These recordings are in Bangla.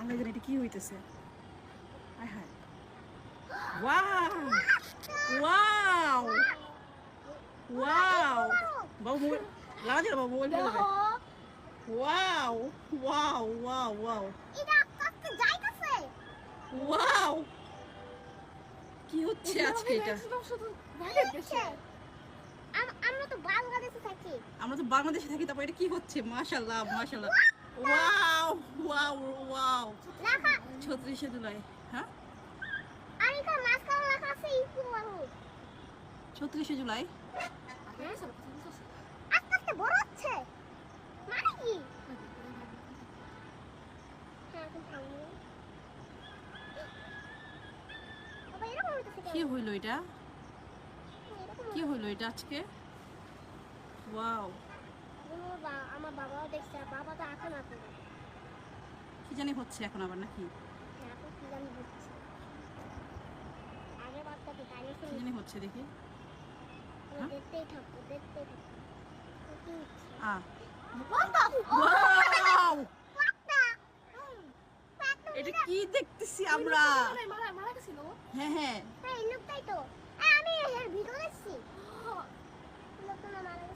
আল্লাহ জানে এটা কি হইতেছে। আয় হায়। ওয়াও ওয়াও ওয়াও বাবু মোবাইল লাগা দিল বাবু মোবাইল ফেলে ওয়াও ওয়াও কি হচ্ছে আজকে এটা? আমরা তো বাংলাদেশে থাকি। আমরা তো বাংলাদেশে থাকি তারপর এটা কি হচ্ছে? মাশাল্লাহ মাশাল্লাহ ওয়াও ওয়াও ওয়াও লেখা ছত্রিশে জুলাই হ্যাঁ? লেখা আছে ইকু ছত্রিশে জুলাই। আস্তে আস্তে বড় হচ্ছে মানে কি? হ্যাঁ কি হইল এটা? কি হইল এটা আজকে? ওয়াও আমার বাবাও দেখছে বাবা তো এখন এখন কি জানি হচ্ছে এখন আবার নাকি? এখন কি জানি হচ্ছে। আগে বাচ্চাকে ডাইনোসর কি জানি হচ্ছে দেখি। হ্যাঁ? দেখতেই থাকব দেখতেই আ। এটা কি দেখতেছি আমরা? হ্যাঁ হ্যাঁ হ্যাঁ, এই লোকটাই তো। হ্যাঁ, আমি এর ভিডিও দেখছি। লোকটা মারা গেছে।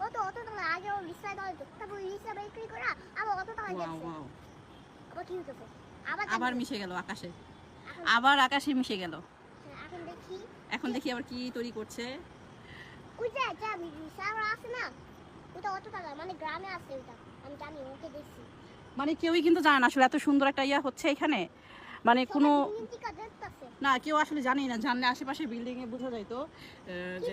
কত অত টাকা আগে ও তারপর বিক্রি করে আবার অত টাকা ওয়াও আবার কি হতেছে আবার আবার মিশে গেল আকাশে আবার আকাশে মিশে গেল এখন দেখি এখন দেখি আবার কি তৈরি করছে। ওই যে যা আছে না ওটা অত টাকা মানে গ্রামে আছে ওটা আমি জানি ওকে দেখছি মানে কেউই কিন্তু জানে না আসলে এত সুন্দর একটা ইয়া হচ্ছে এখানে। মানে কোনো না কেউ আসলে জানেই না জানলে আশেপাশে বিল্ডিং এ বোঝা যাইতো যে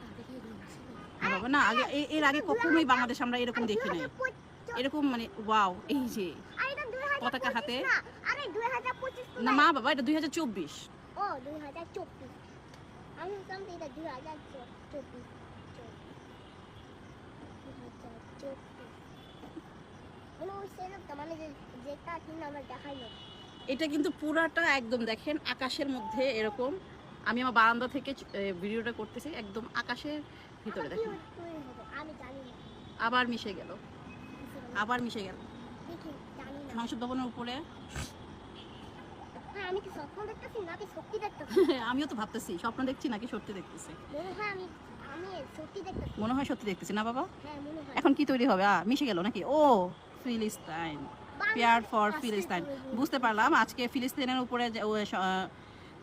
হ্যাঁ না? আগে এর আগে কখনোই বাংলাদেশ আমরা এরকম দেখি নাই এরকম মানে ওয়াও, এই যে পতাকা হাতে। না মা বাবা, এটা দুই হাজার চব্বিশ। এটা কিন্তু পুরাটা একদম দেখেন, আকাশের মধ্যে এরকম। আমি আমার বারান্দা থেকে ভিডিওটা করতেছি, একদম আকাশের ভিতরে আবার দেখেন। মিশে গেল। আবার মিশে গেল। সংসদ ভবনের উপরে। হ্যাঁ আমিও তো ভাবতেছি স্বপ্ন দেখছি নাকি সত্যি দেখতেছি? মনে হয় সত্যি দেখতেছি। না বাবা? হ্যাঁ এখন কি তৈরি হবে? মিশে গেল নাকি? ও ফিলিস্তাইন। Pray for Palestine. বুঝতে পারলাম আজকে ফিলিস্তিনের উপরে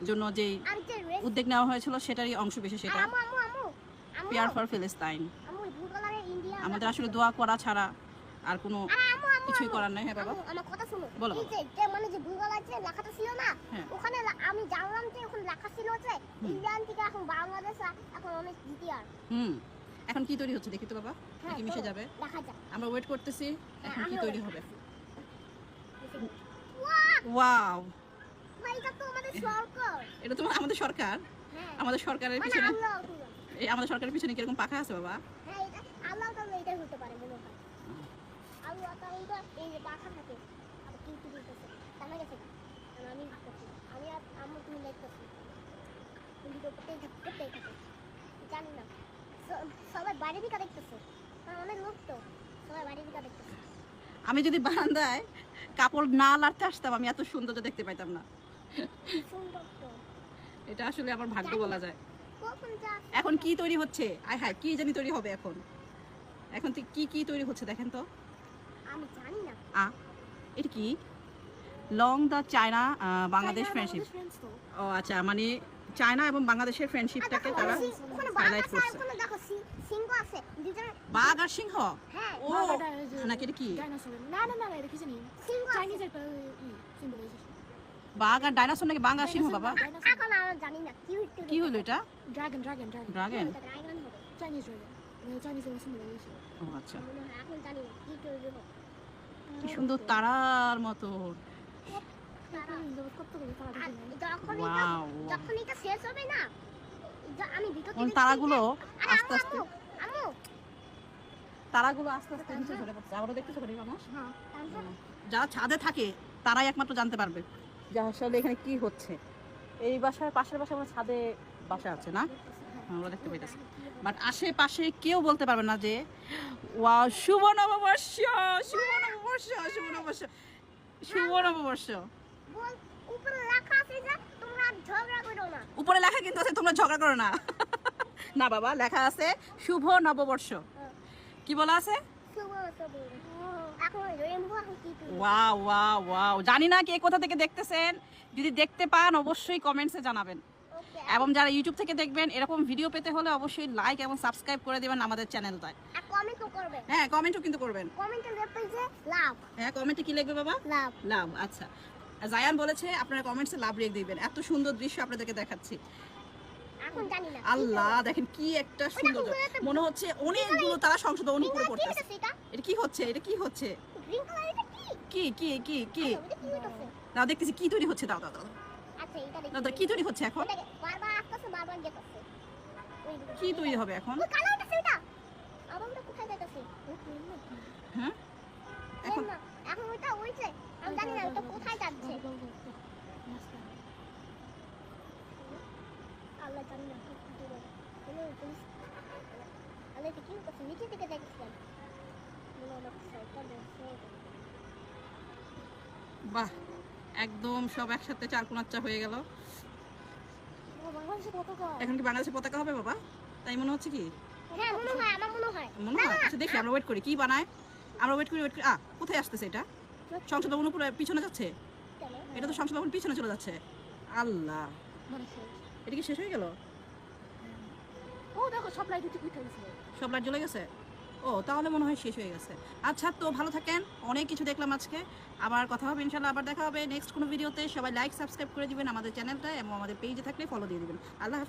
জন্য যে উদ্যোগ নেওয়া হয়েছিল সেটারই অংশ আমু আমু পেয়ার ফর ফিলিস্তাইন। আমাদের আসলে দোয়া করা ছাড়া আর কোনো কিছুই করার নেই হ্যাঁ বাবা? আমার কথা শুনো। বলো, এই যে যে মানে যে ব্লু কালার লেখাটা ছিল না। হ্যাঁ। ওখানে আমি জানলাম যে ওখানে লেখা ছিল যে ইন্ডিয়ান থেকে এখন বাংলাদেশ এখন অনেক দ্বিতীয় হুম। এখন কি তৈরি হচ্ছে দেখি তো বাবা? হ্যাঁ কি মিশে যাবে? দেখা যাক। আমরা ওয়েট করতেছি এখন কি তৈরি হবে? ওয়াও! এটা তো আমাদের সরকার। এটা তো আমাদের সরকার। হ্যাঁ। আমাদের সরকারের মানে পিছনে। এই আমাদের সরকারের পিছনে কীরকম পাখা আছে বাবা? হ্যাঁ আল্লাহ তাআলা এটাই হতে পারে মনে হয়। আল্লাহ তাআলা এই যে পাখা থাকে আবার কি কি দিতেছে জানা গেছে আমি করছি আমি আর তুমি তুমি তো থাকো জানি না। সবাই বাইরে দিকে দেখতেছে। অনেক লোক তো। সবাই বাইরে দিকে দেখতেছে। আমি যদি বারান্দায় কাপড় না লাড়তে আসতাম আমি এত সৌন্দর্য দেখতে পাইতাম না। সুন্দর তো এটা আসলে আমার ভাগ্য বলা যায়। এখন কি তৈরি হচ্ছে? আয় হায় কি জানি তৈরি হবে এখন? এখন কি কি তৈরি হচ্ছে দেখেন তো। আমি জানি না। আ এটা কি? Long the China Bangladesh friendship ও আচ্ছা মানে চায়না এবং বাংলাদেশের ফ্রেন্ডশিপটাকে তারা ওখানে highlight বাঘ করছে। বাঘ আর সিংহ? হ্যাঁ ও নাকি এটা কি? না না না না এটা কিছু নেই চাইনিজ একটা সিম্বলাইজেশন বাঘ আর ডাইনোসর নাকি বাঘ আর সিংহ বাবা? এখন আমরা জানি না কি কি হলো এটা? Dragon dragon dragon dragon dragon হবে চাইনিজ ও আচ্ছা। কি সুন্দর তারার মতো। তারাগুলো আস্তে আস্তে তারাগুলো আস্তে আস্তে নিচে ঝরে পড়ছে। আবারও দেখতেছো করি মানুষ হ্যাঁ যারা ছাদে থাকে তারাই একমাত্র জানতে পারবে। যে আসলে এখানে কি হচ্ছে? এই বাসার পাশের বাসা আমার ছাদে বাসা আছে না? আমরা দেখতে পাইতেছি বাট আশেপাশে কেউ বলতে পারবে না যে ওয়া শুভ নববর্ষ শুভ নববর্ষ শুভ নববর্ষ শুভ নববর্ষ। উপরে লেখা কিন্তু আছে তোমরা ঝগড়া করো না। না বাবা লেখা আছে শুভ নববর্ষ। কি বলা আছে? ওয়াও ওয়াও ওয়াও জানি না কে কোথা থেকে দেখতেছেন। যদি দেখতে পান অবশ্যই কমেন্টসে জানাবেন। এবং যারা ইউটিউব থেকে দেখবেন এরকম ভিডিও পেতে হলে অবশ্যই লাইক এবং সাবস্ক্রাইব করে দেবেন আমাদের চ্যানেলটায় হ্যাঁ কমেন্টও কিন্তু করবেন। হ্যাঁ কমেন্টে কি লিখবে বাবা? লাভ। লাভ আচ্ছা। জায়ান বলেছে আপনারা কমেন্টসে লাভ রেখে দিবেন। এত সুন্দর দৃশ্য আপনাদেরকে দেখাচ্ছি। আল্লাহ দেখেন কি একটা সুন্দর মনে হচ্ছে অনেকগুলো তারা উপরে কালার পড়তেছে। এটা কি? হচ্ছে? এটা কি হচ্ছে? কি? কি কি কি কি? আচ্ছা, দেখতেছি কি তৈরি হচ্ছে দাও দাও দাও। আচ্ছা দাও কি তৈরি হচ্ছে এখন? কি তৈরি হবে এখন? হ্যাঁ? এখন এখন? না। এখন ওইটা ওইছে আমি জানি না ওটা কোথায় যাচ্ছে। আল্লাহ জানি না পুলিশ আল্লাহ কি করছে নিচে থেকে দেখছিলাম বাহ একদম সব একসাথে চার কোনাচ্চা হয়ে গেল। এখন কি বাংলাদেশের পতাকা হবে বাবা? তাই মনে হচ্ছে কি? হ্যাঁ মনে হয় আচ্ছা দেখি আমরা ওয়েট করি। কি বানায়? আমরা ওয়েট করি ওয়েট করি। আ কোথায় আসতেছে এটা? সংসদ ভবন পিছনে যাচ্ছে? এটা তো সংসদ ভবন পিছনে চলে যাচ্ছে। আল্লাহ। এটা কি শেষ হয়ে গেল? ও দেখো সব লাইট উঠে গেছে। সব লাইট জ্বলে গেছে? ও তাহলে মনে হয় শেষ হয়ে গেছে। আচ্ছা তো ভালো থাকেন। অনেক কিছু দেখলাম আজকে। আবার কথা হবে ইনশাল্লাহ আবার দেখা হবে। নেক্সট কোনো ভিডিওতে সবাই লাইক সাবস্ক্রাইব করে দিবেন আমাদের চ্যানেলটা এবং আমাদের পেজে থাকলে ফলো দিয়ে দিবেন। আল্লাহ হাফিজ।